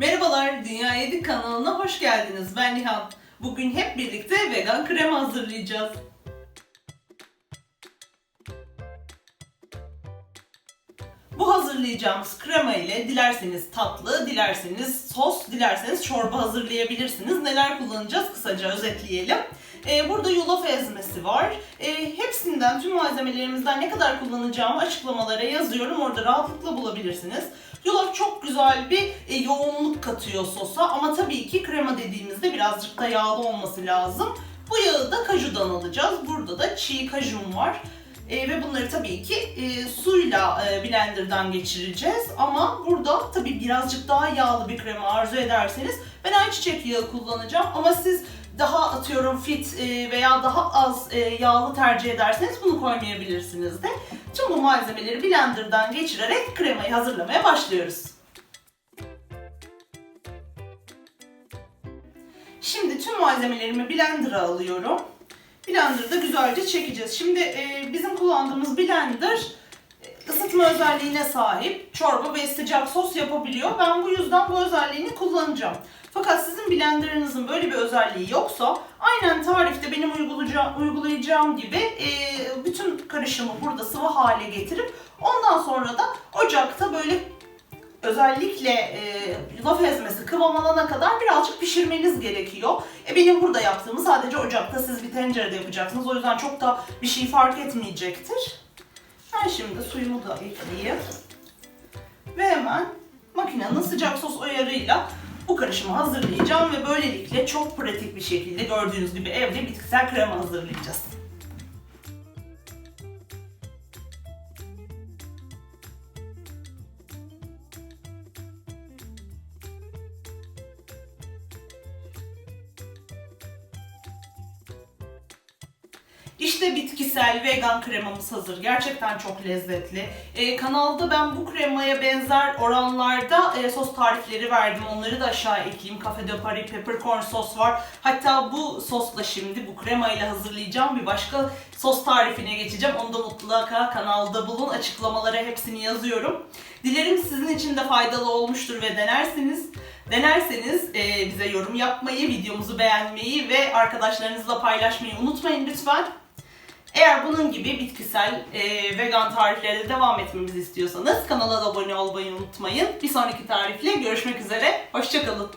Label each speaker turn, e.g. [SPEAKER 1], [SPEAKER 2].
[SPEAKER 1] Merhabalar, Dünya Yedik kanalına hoş geldiniz. Ben Nihan. Bugün hep birlikte vegan krema hazırlayacağız. Bu hazırlayacağımız krema ile dilerseniz tatlı, dilerseniz sos, dilerseniz çorba hazırlayabilirsiniz. Neler kullanacağız kısaca özetleyelim. Ee, burada yulaf ezmesi var. Hepsinden, tüm malzemelerimizden ne kadar kullanacağımı açıklamalara yazıyorum. Orada rahatlıkla bulabilirsiniz. Yulaf çok güzel bir e, yoğunluk katıyor sosa ama tabii ki krema dediğimizde birazcık da yağlı olması lazım. Bu yağı da kajudan alacağız. Burada da çiğ kajun var. E, ve bunları tabii ki e, suyla e, blenderdan geçireceğiz. Ama burada tabii birazcık daha yağlı bir krema arzu ederseniz ben ayçiçek yağı kullanacağım. Ama siz daha atıyorum fit e, veya daha az e, yağlı tercih ederseniz bunu koymayabilirsiniz de. Tüm bu malzemeleri blenderdan geçirerek kremayı hazırlamaya başlıyoruz. Şimdi tüm malzemelerimi blender'a alıyorum. Blender'da güzelce çekeceğiz. Şimdi e, bizim kullandığımız blender ısıtma özelliğine sahip. Çorba ve sıcak sos yapabiliyor. Ben bu yüzden bu özelliğini kullanacağım. Fakat sizin blenderınızın böyle bir özelliği yoksa aynen tarifte benim uygulayacağım, gibi e, bütün karışımı burada sıvı hale getirip ondan sonra da ocakta böyle özellikle e, yulaf ezmesi kıvam alana kadar birazcık pişirmeniz gerekiyor. E, benim burada yaptığımı sadece ocakta siz bir tencerede yapacaksınız. O yüzden çok da bir şey fark etmeyecektir. Ben şimdi suyumu da ekleyeyim. Ve hemen makinenin sıcak sos ayarıyla bu karışımı hazırlayacağım ve böylelikle çok pratik bir şekilde gördüğünüz gibi evde bitkisel krema hazırlayacağız. İşte bitkisel vegan kremamız hazır. Gerçekten çok lezzetli. Ee, kanalda ben bu kremaya benzer oranlarda e, sos tarifleri verdim. Onları da aşağı ekleyeyim. Cafe de Paris peppercorn sos var. Hatta bu sosla şimdi bu kremayla hazırlayacağım bir başka sos tarifine geçeceğim. Onu da mutlaka kanalda bulun. Açıklamalara hepsini yazıyorum. Dilerim sizin için de faydalı olmuştur ve denersiniz. Denerseniz e, bize yorum yapmayı, videomuzu beğenmeyi ve arkadaşlarınızla paylaşmayı unutmayın lütfen. Eğer bunun gibi bitkisel e, vegan tariflere devam etmemizi istiyorsanız kanala da abone olmayı unutmayın. Bir sonraki tarifle görüşmek üzere. Hoşçakalın.